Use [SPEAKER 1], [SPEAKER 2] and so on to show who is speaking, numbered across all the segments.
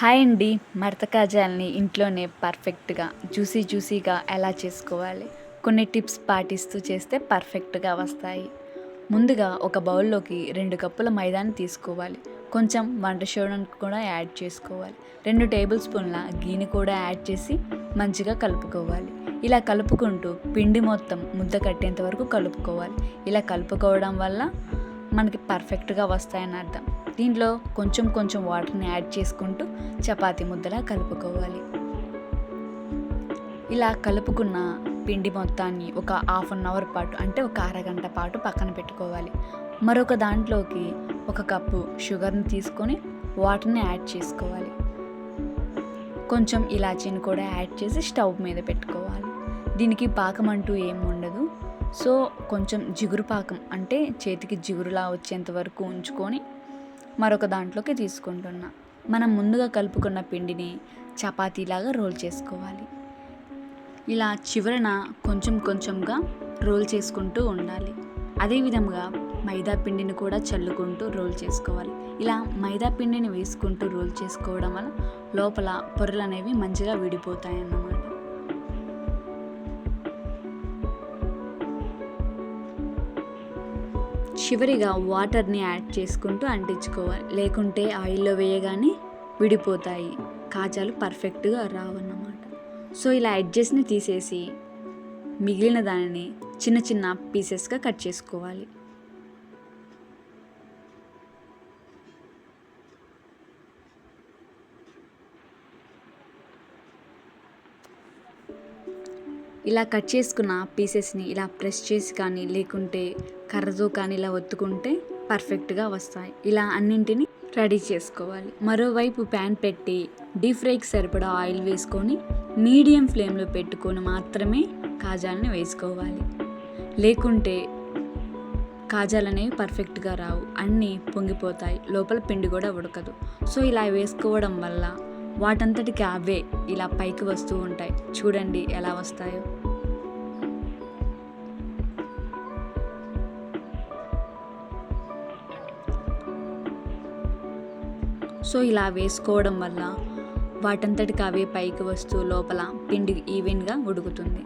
[SPEAKER 1] Hi అండి. మడత కాజాలని ఇంట్లోనే పర్ఫెక్ట్గా జ్యూసీ జ్యూసీగా ఎలా చేసుకోవాలి? కొన్ని టిప్స్ పాటిస్తూ చేస్తే పర్ఫెక్ట్గా వస్తాయి. ముందుగా ఒక బౌల్లోకి రెండు కప్పుల మైదాన్ని తీసుకోవాలి. కొంచెం వంట సోడాని కూడా యాడ్ చేసుకోవాలి. రెండు టేబుల్ స్పూన్ల గీని కూడా యాడ్ చేసి మంచిగా కలుపుకోవాలి. ఇలా కలుపుకుంటూ పిండి మొత్తం ముద్ద కట్టేంత వరకు కలుపుకోవాలి. ఇలా కలుపుకోవడం వల్ల మనకి పర్ఫెక్ట్గా వస్తాయని అర్థం. దీంట్లో కొంచెం కొంచెం వాటర్ని యాడ్ చేసుకుంటూ చపాతి ముద్దలా కలుపుకోవాలి. ఇలా కలుపుకున్న పిండి మొత్తాన్ని ఒక హాఫ్ అన్ అవర్ పాటు అంటే ఒక అరగంట పాటు పక్కన పెట్టుకోవాలి. మరొక దాంట్లోకి ఒక కప్పు షుగర్ని తీసుకొని వాటర్ని యాడ్ చేసుకోవాలి. కొంచెం ఇలాచీని కూడా యాడ్ చేసి స్టవ్ మీద పెట్టుకోవాలి. దీనికి పాకం అంటూ ఏం ఉండదు. సో కొంచెం జిగురు పాకం అంటే చేతికి జిగురులా వచ్చేంత వరకు ఉంచుకొని మరొక దాంట్లోకి తీసుకుంటున్నా. మనం ముందుగా కలుపుకున్న పిండిని చపాతీలాగా రోల్ చేసుకోవాలి. ఇలా చివరన కొంచెం కొంచెంగా రోల్ చేసుకుంటూ ఉండాలి. అదేవిధంగా మైదా పిండిని కూడా చల్లుకుంటూ రోల్ చేసుకోవాలి. ఇలా మైదా పిండిని వేసుకుంటూ రోల్ చేసుకోవడం వల్ల లోపల పొరలు అనేవి మంచిగా విడిపోతాయి అన్నమాట చివరిగా వాటర్ని యాడ్ చేసుకుంటూ అంటించుకోవాలి. లేకుంటే ఆయిల్లో వేయగానే విడిపోతాయి. కాజాలు పర్ఫెక్ట్గా రావన్నమాట. సో ఇలా ఎడ్జెస్ని తీసేసి మిగిలిన దానిని చిన్న చిన్న పీసెస్గా కట్ చేసుకోవాలి. ఇలా కట్ చేసుకున్న పీసెస్ని ఇలా ప్రెస్ చేసి కానీ లేకుంటే కర్రతో కానీ ఇలా ఒత్తుకుంటే పర్ఫెక్ట్గా వస్తాయి. ఇలా అన్నింటిని రెడీ చేసుకోవాలి. మరోవైపు ప్యాన్ పెట్టి డీప్ ఫ్రైకి సరిపడా ఆయిల్ వేసుకొని మీడియం ఫ్లేమ్లో పెట్టుకొని మాత్రమే కాజాలని వేసుకోవాలి. లేకుంటే కాజాలు అనేవి పర్ఫెక్ట్గా రావు. అన్నీ పొంగిపోతాయి. లోపల పిండి కూడా ఉడకదు. సో ఇలా వేసుకోవడం వల్ల వాటంతటికి అవే ఇలా పైకి వస్తూ ఉంటాయి. చూడండి ఎలా వస్తాయో. సో ఇలా వేసుకోవడం వల్ల వాటంతటికి అవే పైకి వస్తూ లోపల పిండి ఈవెన్గా ఉడుకుతుంది.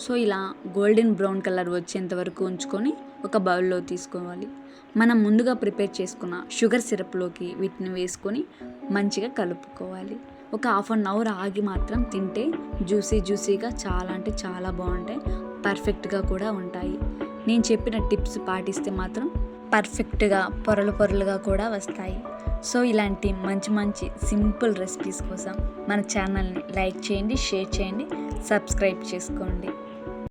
[SPEAKER 1] సో ఇలా గోల్డెన్ బ్రౌన్ కలర్ వచ్చేంత వరకు ఉంచుకొని ఒక బౌల్లో తీసుకోవాలి. మనం ముందుగా ప్రిపేర్ చేసుకున్న షుగర్ సిరప్లోకి వీటిని వేసుకొని మంచిగా కలుపుకోవాలి. ఒక హాఫ్ అన్ అవర్ ఆగి మాత్రం తింటే జ్యూసీ జ్యూసీగా చాలా అంటే చాలా బాగుంటాయి. పర్ఫెక్ట్గా కూడా ఉంటాయి. నేను చెప్పిన టిప్స్ పాటిస్తే మాత్రం పర్ఫెక్ట్గా పొరలు పొరలుగా కూడా వస్తాయి. సో ఇలాంటి మంచి మంచి సింపుల్ రెసిపీస్ కోసం మన ఛానల్ని లైక్ చేయండి షేర్ చేయండి సబ్స్క్రైబ్ చేసుకోండి.